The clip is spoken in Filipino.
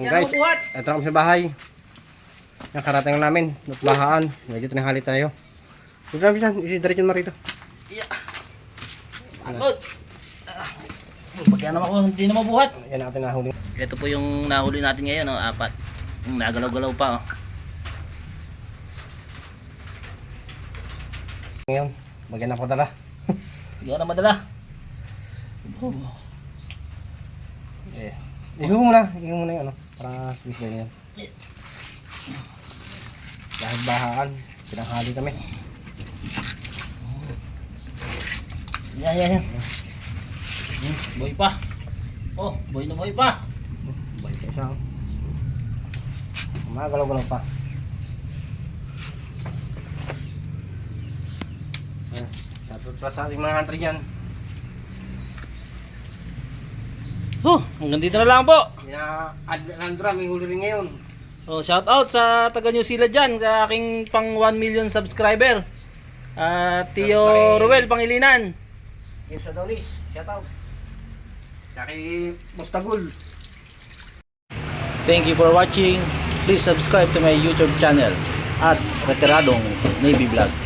Yan guys, ang buhat. ito na kami sa bahay. Nakarating lang namin. Bahaan. Medyo tinahali tayo. Huwag na bisan. Isidiretso mo rito. Yeah. Pagod. Ah. Pagyan naman ako, hindi na mabuhat. Yan natin nahuli. Ito po yung nahuli natin ngayon, oh, apat. Yung nagalaw-galaw pa, oh. Ngayon, bagyan na po dala. Hindi na madala. Eh. Iho muna. Iho muna yung ano. Para squeeze na yan. Dahil bahaan. Pinanghali kami. Yan, yan, yan. Yan, boy pa. Oh, boy na boy pa. Balik sa isa. oh. Magalaw-galaw pa. Eh, Shoutout pa sa ating mga country dyan. Oh, hanggang dito na lang po. Ina Andra, may huli rin ngayon. Oh, shout out sa taga New Zealand dyan, sa aking pang 1 million subscriber. At Tio Ruel Pangilinan. Kim sa Donis, shoutout. Kaki Mustagul. Thank you for watching. Please subscribe to my YouTube channel at Retiradong Navy Vlog.